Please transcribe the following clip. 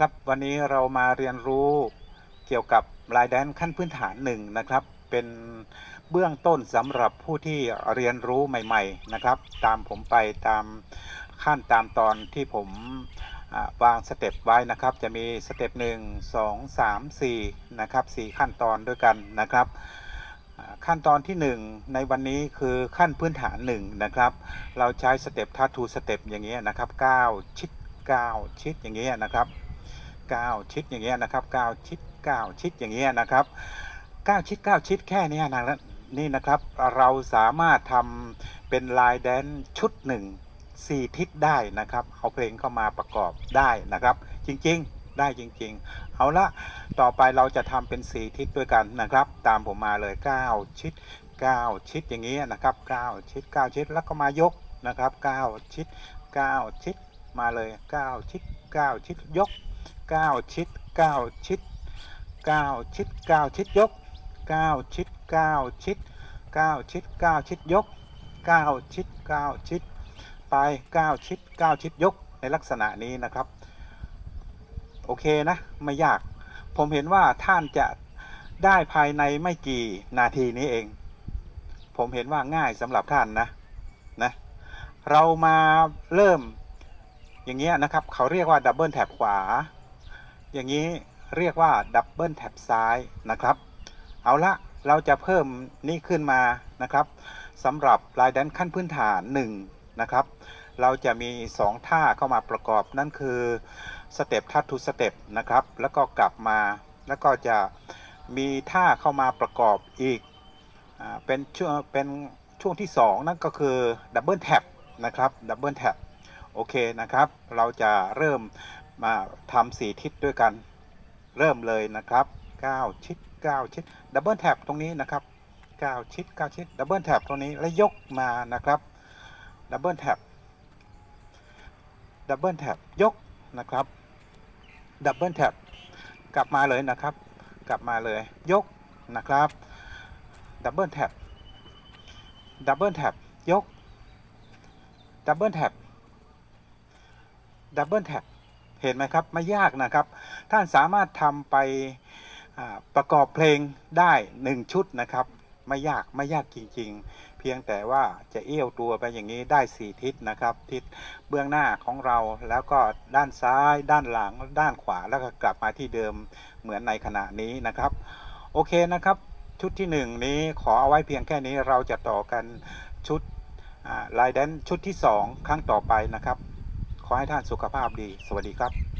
ครับวันนี้เรามาเรียนรู้เกี่ยวกับลายแดนขั้นพื้นฐานหนึ่งนะครับ เป็นเบื้องต้นสำหรับผู้ที่เรียนรู้ใหม่ ๆนะครับ ตามผมไปตามขั้นตามตอนที่ผมวางสเต็ปไว้นะครับ จะมีสเต็ปหนึ่งสองสามสี่นะครับสี่ขั้นตอนด้วยกันนะครับขั้นตอนที่หนึ่งในวันนี้คือขั้นพื้นฐานหนึ่งนะครับ เราใช้สเต็ปทัทูสเต็ปอย่างเงี้ยนะครับเก้าชิดเก้าชิดอย่างเงี้ยนะครับ เก้าชิดอย่างเงี้ยนะครับเก้าชิดเก้าชิดอย่างเงี้ยนะครับเก้าชิดเก้าชิดแค่นี้นะนี่นะครับเราสามารถทำเป็นลายแดนชุดหนึ่งสี่ทิศได้นะครับ เอาเพลงเข้ามาประกอบได้นะครับ จริงๆได้จริง ๆ เอาละต่อไปเราจะทำเป็นสี่ทิศด้วยกันนะครับ ตามผมมาเลยเก้าชิด 9 ชิดอย่างนี้ยนะครับ 9 ชิด 9 ชิดแล้วก็มายกนะครับ 9 ชิด 9 ชิดมาเลย 9 ชิด 9 ชิดยก 9ชิด9ชิด9ชิด9ชิดยก9ชิด9ชิด9ชิด9ชิดยก9ชิด9ชิด ไป9ชิด9ชิดยกในลักษณะนี้นะครับโอเคนะไม่ยาก ผมเห็นว่าท่านจะได้ภายในไม่กี่นาทีนี้เอง ผมเห็นว่าง่ายสำหรับท่านนะนะ เรามาเริ่มอย่างเงี้ยนะครับ เขาเรียกว่าดับเบิลแท็บขวา อย่างนี้เรียกว่าดับเบิลแท็บซ้ายนะครับ เอาละเราจะเพิ่มนี่ขึ้นมานะครับสำหรับลายแดนขั้นพื้นฐาน1นะครับเราจะมี 2 ท่าเข้ามาประกอบนั่นคือสเต็ปทัดทูสเต็ปนะครับแล้วก็กลับมาแล้วก็จะมีท่าเข้ามาประกอบอีกอเป็นช่วงเป็นช่วงที่ 2 นั่นก็คือดับเบิลแท็บนะครับดับเบิลแท็บโอเคนะครับ เราจะเริ่ม มาทำสีทิศด้วยกันเริ่มเลยนะครับ9ชิด9ชิดดับเบิลแท็บตรงนี้นะครับ9ชิด9ชิดดับเบิลแท็บตรงนี้แล้วยกมานะครับดับเบิลแท็บดับเบิลแท็บยกนะครับดับเบิลแท็บกลับมาเลยนะครับ กลับมาเลยยกนะครับดับเบิลแท็บดับเบิลแท็บยกดับเบิลแท็บดับเบิลแท็บ เห็นไหมครับไม่ยากนะครับ ท่านสามารถทำไปประกอบเพลงได้หนึ่งชุดนะครับ ไม่ยากไม่ยากจริง ๆ เพียงแต่ว่าจะเอี้ยวตัวไปอย่างนี้ได้สี่ทิศนะครับ ทิศเบื้องหน้าของเราแล้วก็ด้านซ้าย ด้านหลัง ด้านขวาแล้วก็กลับมาที่เดิมเหมือนในขณะนี้นะครับ โอเคนะครับ ชุดที่หนึ่งนี้ขอเอาไว้เพียงแค่นี้เราจะต่อกันชุดลายแดนชุดที่สองครั้งต่อไปนะครับ ขอให้ท่านสุขภาพดี สวัสดีครับ